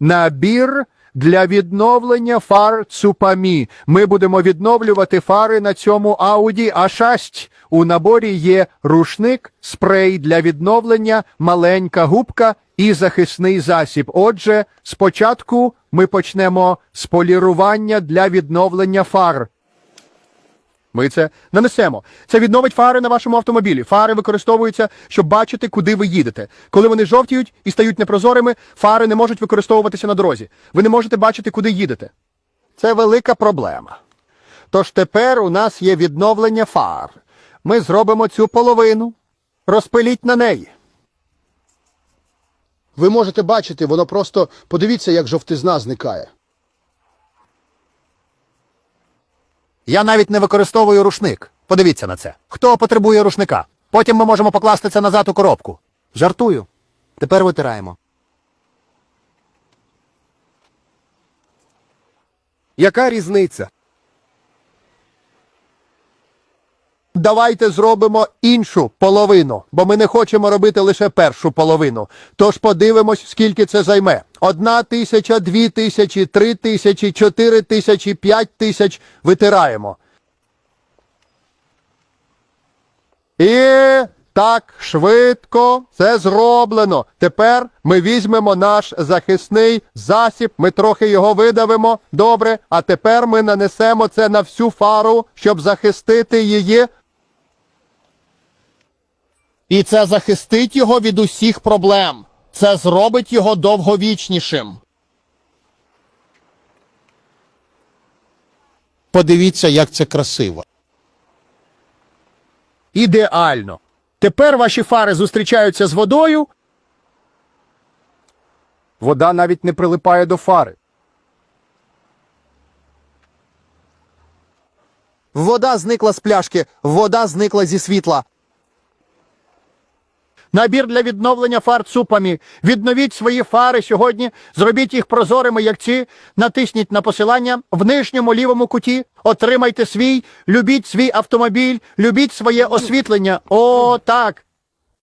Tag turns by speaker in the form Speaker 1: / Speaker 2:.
Speaker 1: Набір для відновлення фар Цупамі. Ми будемо відновлювати фари на цьому Audi A6. У наборі є рушник, спрей для відновлення, маленька губка і захисний засіб. Отже, спочатку ми почнемо з полірування для відновлення фар. Ми це нанесемо. Це відновить фари на вашому автомобілі. Фари використовуються, щоб бачити, куди ви їдете. Коли вони жовтіють і стають непрозорими, фари не можуть використовуватися на дорозі. Ви не можете бачити, куди їдете. Це велика проблема. Тож тепер у нас є відновлення фар. Ми зробимо цю половину. Розпиліть на неї.
Speaker 2: Ви можете бачити, воно просто подивіться, як жовтизна зникає.
Speaker 1: Я навіть не використовую рушник. Подивіться на це. Хто потребує рушника? Потім ми можемо покласти це назад у коробку. Жартую. Тепер витираємо.
Speaker 3: Яка різниця?
Speaker 1: Давайте зробимо іншу половину, бо ми не хочемо робити лише першу половину. Тож подивимось, скільки це займе. Одна тисяча, дві тисячі, три тисячі, чотири тисячі, п'ять тисяч витираємо. І так швидко це зроблено. Тепер ми візьмемо наш захисний засіб, ми трохи його видавимо. Добре, а тепер ми нанесемо це на всю фару, щоб захистити її. І це захистить його від усіх проблем. Це зробить його довговічнішим. Подивіться, як це красиво. Ідеально. Тепер ваші фари зустрічаються з водою. Вода навіть не прилипає до фари. Вода зникла з пляшки, вода зникла зі світла. Набір для відновлення фар цупами. Відновіть свої фари сьогодні, зробіть їх прозорими, як ці. Натисніть на посилання в нижньому лівому куті. Отримайте свій, любіть свій автомобіль, любіть своє освітлення. О, так.